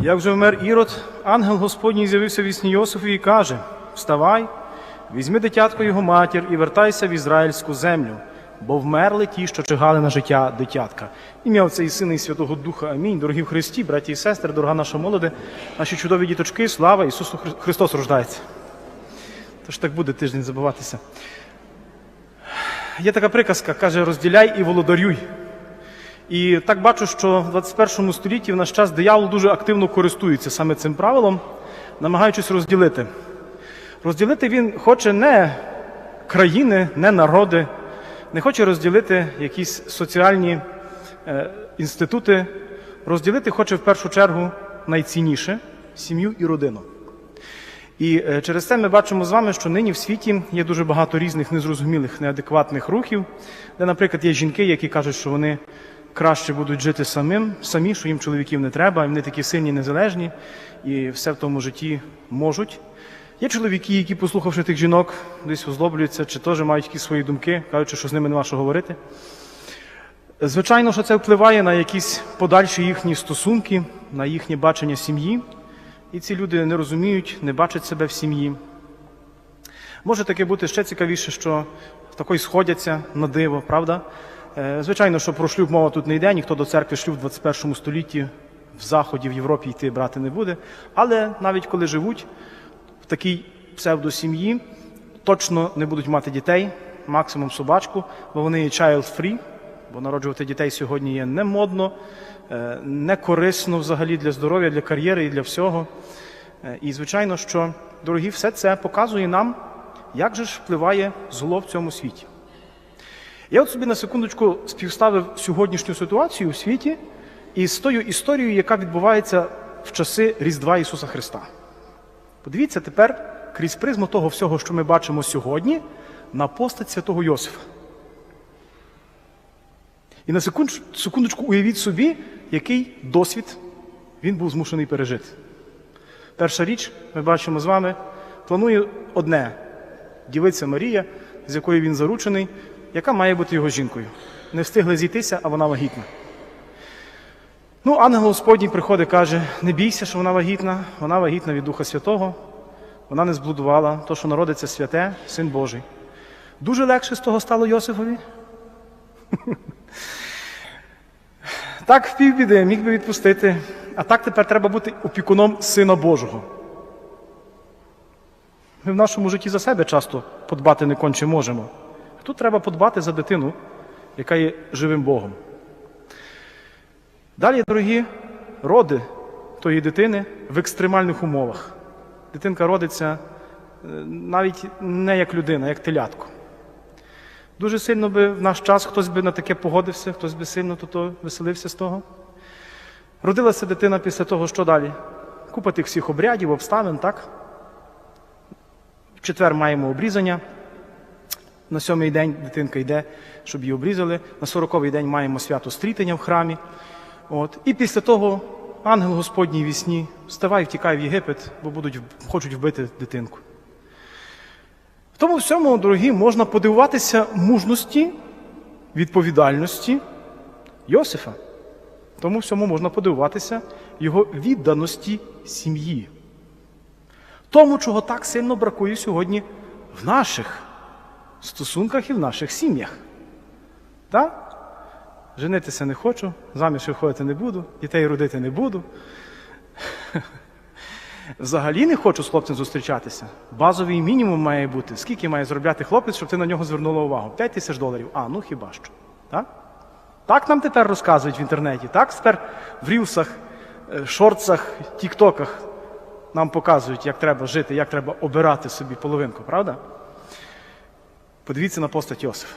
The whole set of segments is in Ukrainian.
Як вже вмер Ірод, ангел Господній з'явився в вісні Йосифу і каже: Вставай, візьми дитятко його матір і вертайся в ізраїльську землю, бо вмерли ті, що чигали на життя дитятка. Ім'я Отця і Сина і Святого Духа. Амінь. Дорогі в Христі, браті і сестри, дорога наша молоде, наші чудові діточки, слава Ісусу Хри- Христос рождається. Тож так буде тиждень забуватися. Є така приказка, каже, розділяй і володарюй. І так бачу, що в 21 столітті в наш час диявол дуже активно користується саме цим правилом, намагаючись розділити. Розділити він хоче не країни, не народи, не хоче розділити якісь соціальні е, інститути. Розділити хоче в першу чергу найцінніше сім'ю і родину. І е, через це ми бачимо з вами, що нині в світі є дуже багато різних незрозумілих, неадекватних рухів, де, наприклад, є жінки, які кажуть, що вони краще будуть жити самим, самі, що їм чоловіків не треба, вони такі сильні, незалежні, і все в тому житті можуть. Є чоловіки, які, послухавши тих жінок, десь озлоблюються, чи теж мають якісь свої думки, кажучи, що з ними нема що говорити. Звичайно, що це впливає на якісь подальші їхні стосунки, на їхнє бачення сім'ї. І ці люди не розуміють, не бачать себе в сім'ї. Може таке бути ще цікавіше, що такої сходяться на диво, правда? Е, Звичайно, що про шлюб мова тут не йде, ніхто до церкви шлюб в 21 столітті в Заході, в Європі йти брати не буде. Але навіть коли живуть в такій псевдосім'ї, точно не будуть мати дітей, максимум собачку, бо вони є child-free, бо народжувати дітей сьогодні є не модно, е, не корисно взагалі для здоров'я, для кар'єри і для всього. Е, І звичайно, що, дорогі, все це показує нам, як же ж впливає зло в цьому світі. Я от собі на секундочку співставив сьогоднішню ситуацію у світі із тою історією, яка відбувається в часи Різдва Ісуса Христа. Подивіться тепер крізь призму того всього, що ми бачимо сьогодні, на постать святого Йосифа. І на секундочку уявіть собі, який досвід він був змушений пережити. Перша річ, ми бачимо з вами, планує одне дівиця Марія, з якою він заручений, яка має бути його жінкою. Не встигли зійтися, а вона вагітна. Ну, ангел Господній приходить, каже: не бійся, що вона вагітна, вона вагітна від Духа Святого, вона не зблудувала, то, що народиться святе, син Божий. Дуже легше з того стало Йосифові. Так в півбіди міг би відпустити, а так тепер треба бути опікуном Сина Божого. Ми в нашому житті за себе часто подбати не конче можемо. Тут треба подбати за дитину, яка є живим Богом. Далі, дорогі, роди тої дитини в екстремальних умовах. Дитинка родиться е, навіть не як людина, як телятко. Дуже сильно би в наш час хтось би на таке погодився, хтось би сильно то веселився з того. Родилася дитина після того, що далі? Купа тих всіх обрядів, обставин, так? В четвер маємо обрізання. На сьомий день дитинка йде, щоб її обрізали. На сороковий день маємо свято стрітення в храмі. От. І після того ангел Господній вісні вставай, втікай в Єгипет, бо будуть, хочуть вбити дитинку. В тому всьому, дорогі, можна подивуватися мужності, відповідальності Йосифа. В тому всьому можна подивуватися його відданості сім'ї. Тому, чого так сильно бракує сьогодні в наших стосунках і в наших сім'ях. Так? Женитися не хочу, заміж виходити не буду, дітей родити не буду. Взагалі не хочу з хлопцем зустрічатися. Базовий мінімум має бути. Скільки має заробляти хлопець, щоб ти на нього звернула увагу? 5 тисяч доларів. А, ну хіба що. Так? Так нам тепер розказують в інтернеті. Так тепер в рілсах, е, шортсах, тіктоках нам показують, як треба жити, як треба обирати собі половинку, правда? Подивіться на постать Йосифа.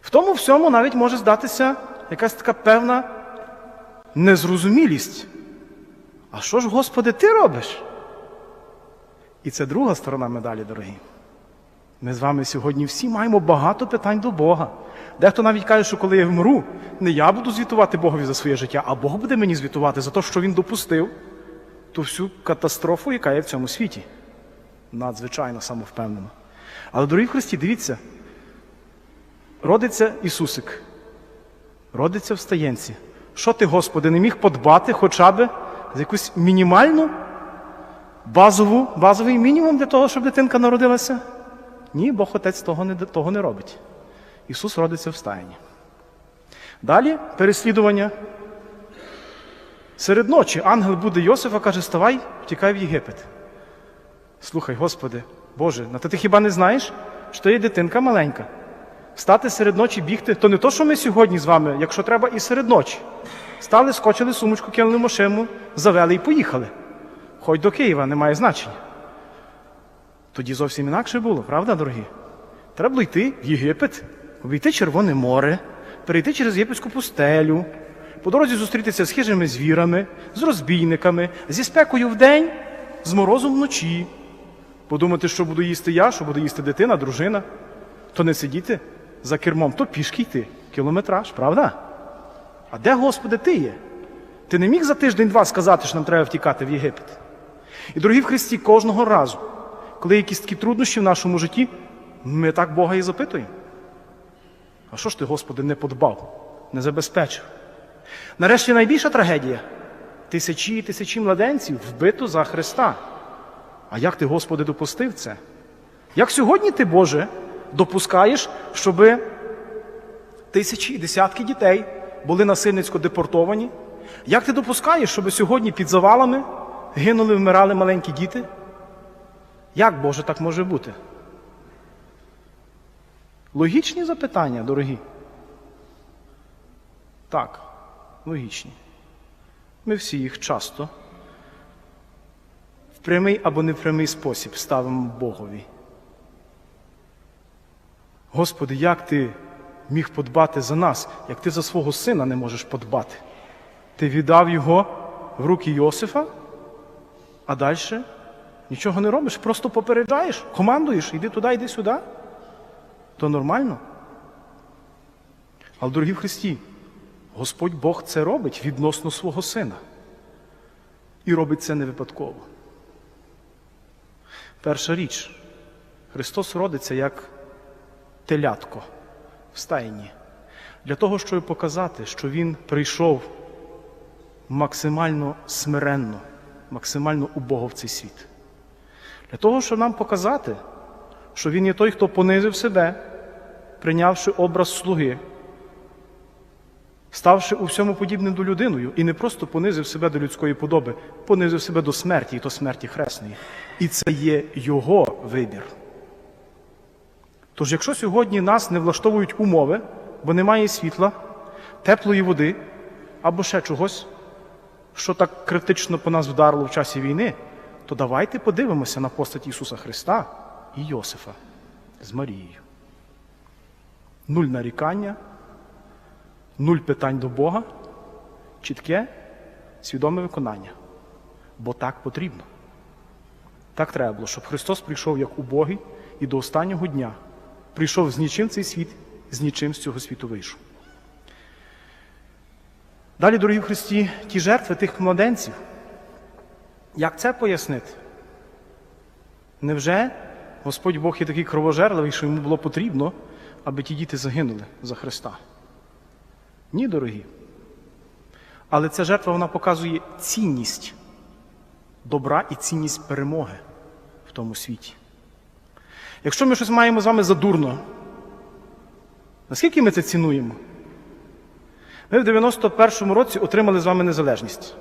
В тому всьому навіть може здатися якась така певна незрозумілість. А що ж, Господи, ти робиш? І це друга сторона медалі, дорогі. Ми з вами сьогодні всі маємо багато питань до Бога. Дехто навіть каже, що коли я вмру, не я буду звітувати Богові за своє життя, а Бог буде мені звітувати за те, що він допустив ту всю катастрофу, яка є в цьому світі. Надзвичайно самовпевнено. Але, дорогі Христі, дивіться, родиться Ісусик, родиться в стаєнці. Що ти, Господи, не міг подбати хоча б За якусь мінімальну базову, базовий мінімум для того, щоб дитинка народилася? Ні, Бог Отець того не, того не робить. Ісус родиться в стайні. Далі переслідування. Серед ночі ангел буде Йосифа, каже, ставай, втікай в Єгипет. Слухай, Господи, Боже, на ти, ти хіба не знаєш, що є дитинка маленька? Стати серед ночі бігти, то не то, що ми сьогодні з вами, якщо треба, і серед ночі. Стали, скочили сумочку, кинули машину, завели і поїхали. Хоч до Києва, не має значення. Тоді зовсім інакше було, правда, дорогі? Треба було йти в Єгипет, обійти Червоне море, перейти через єгипетську пустелю, по дорозі зустрітися з хижими звірами, з розбійниками, зі спекою вдень, з морозом вночі. Подумати, що буду їсти я, що буду їсти дитина, дружина. То не сидіти за кермом, то пішки йти. Кілометраж, правда? А де, Господи, ти є? Ти не міг за тиждень-два сказати, що нам треба втікати в Єгипет. І, дорогі в Христі, кожного разу, коли якісь такі труднощі в нашому житті, ми так Бога і запитуємо. А що ж ти, Господи, не подбав, не забезпечив? Нарешті найбільша трагедія тисячі і тисячі младенців вбито за Христа. А як ти, Господи, допустив це? Як сьогодні ти, Боже, допускаєш, щоб тисячі і десятки дітей були насильницько депортовані? Як ти допускаєш, щоб сьогодні під завалами гинули, вмирали маленькі діти? Як, Боже, так може бути? Логічні запитання, дорогі? Так, логічні. Ми всі їх часто прямий або непрямий спосіб ставимо Богові. Господи, як ти міг подбати за нас, як ти за свого сина не можеш подбати? Ти віддав його в руки Йосифа, а далі нічого не робиш, просто попереджаєш, командуєш, іди туди, йди сюди. То нормально. Але, дорогі в Христі, Господь Бог це робить відносно свого сина. І робить це не випадково. Перша річ, Христос родиться як телятко в стайні. Для того, щоб показати, що Він прийшов максимально смиренно, максимально убого в цей світ. Для того, щоб нам показати, що Він є той, хто понизив себе, прийнявши образ слуги, ставши у всьому подібним до людиною, і не просто понизив себе до людської подоби, понизив себе до смерті, і то смерті хресної. І це є Його вибір. Тож, якщо сьогодні нас не влаштовують умови, бо немає світла, теплої води або ще чогось, що так критично по нас вдарило в часі війни, то давайте подивимося на постать Ісуса Христа і Йосифа з Марією. Нуль нарікання, нуль питань до Бога, чітке, свідоме виконання. Бо так потрібно. Так треба було, щоб Христос прийшов як убогий і до останнього дня прийшов з нічим цей світ, з нічим з цього світу вийшов. Далі, дорогі Христі, ті жертви тих младенців. Як це пояснити? Невже Господь Бог є такий кровожерливий, що йому було потрібно, аби ті діти загинули за Христа? Ні, дорогі. Але ця жертва вона показує цінність добра і цінність перемоги в тому світі. Якщо ми щось маємо з вами задурно, наскільки ми це цінуємо? Ми в 91-му році отримали з вами незалежність.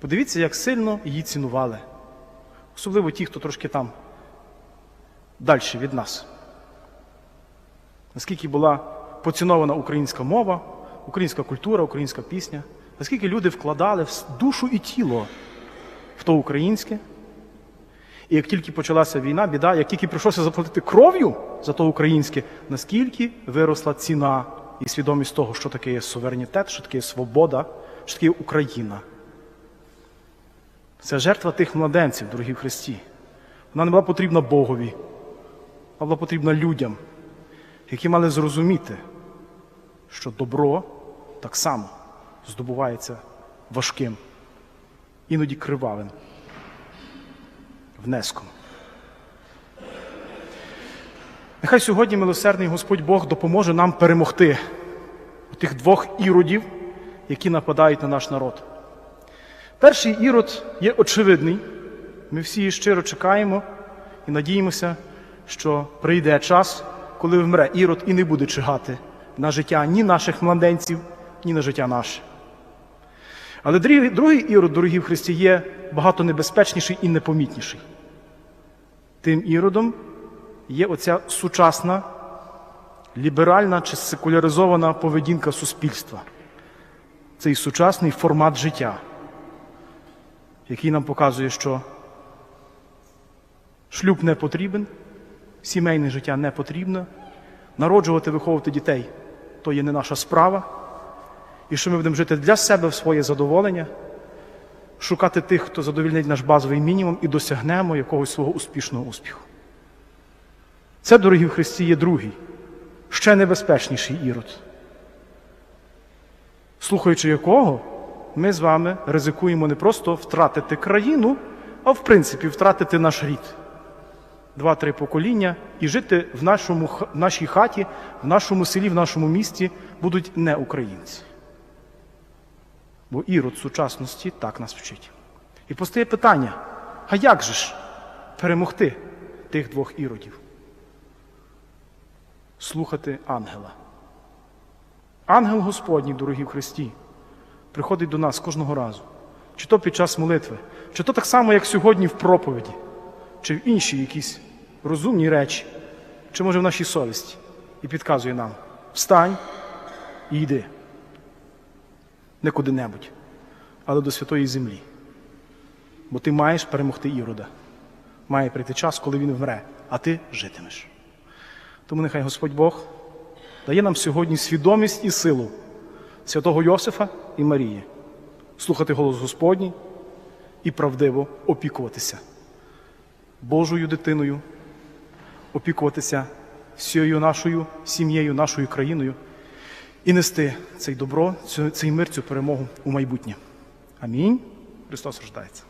Подивіться, як сильно її цінували. Особливо ті, хто трошки там далі від нас. Наскільки була поцінована українська мова, українська культура, українська пісня, наскільки люди вкладали душу і тіло в то українське. І як тільки почалася війна, біда, як тільки прийшлося заплатити кров'ю за то українське, наскільки виросла ціна і свідомість того, що таке є суверенітет, що таке є свобода, що таке є Україна. Це жертва тих младенців, дорогі в Христі. Вона не була потрібна Богові, вона була потрібна людям, які мали зрозуміти, що добро так само здобувається важким, іноді кривавим внеском. Нехай сьогодні милосердний Господь Бог допоможе нам перемогти тих двох іродів, які нападають на наш народ. Перший ірод є очевидний. Ми всі щиро чекаємо і надіємося, що прийде час, коли вмре ірод і не буде чигати на життя ні наших младенців, ні на життя наше. Але другий, ірод, дорогі в Христі, є багато небезпечніший і непомітніший. Тим іродом є оця сучасна, ліберальна чи секуляризована поведінка суспільства. Цей сучасний формат життя, який нам показує, що шлюб не потрібен, сімейне життя не потрібно, народжувати, виховувати дітей то є не наша справа, і що ми будемо жити для себе в своє задоволення, шукати тих, хто задовільнить наш базовий мінімум, і досягнемо якогось свого успішного успіху. Це, дорогі в Христі, є другий, ще небезпечніший ірод, слухаючи якого ми з вами ризикуємо не просто втратити країну, а в принципі втратити наш рід. Два-три покоління і жити в, нашому, в нашій хаті, в нашому селі, в нашому місті будуть не українці. Бо ірод сучасності так нас вчить. І постає питання: а як же ж перемогти тих двох іродів? Слухати ангела. Ангел Господній, дорогі в Христі, приходить до нас кожного разу. Чи то під час молитви, чи то так само, як сьогодні в проповіді, чи в інші якісь розумні речі, чи може в нашій совісті, і підказує нам: встань і йди. Не куди-небудь, але до святої землі. Бо ти маєш перемогти Ірода. Має прийти час, коли він вмре, а ти житимеш. Тому нехай Господь Бог дає нам сьогодні свідомість і силу святого Йосифа і Марії, слухати голос Господній і правдиво опікуватися Божою дитиною, опікуватися всією нашою сім'єю, нашою країною і нести цей добро, цей мир, цю перемогу у майбутнє. Амінь. Христос рождається.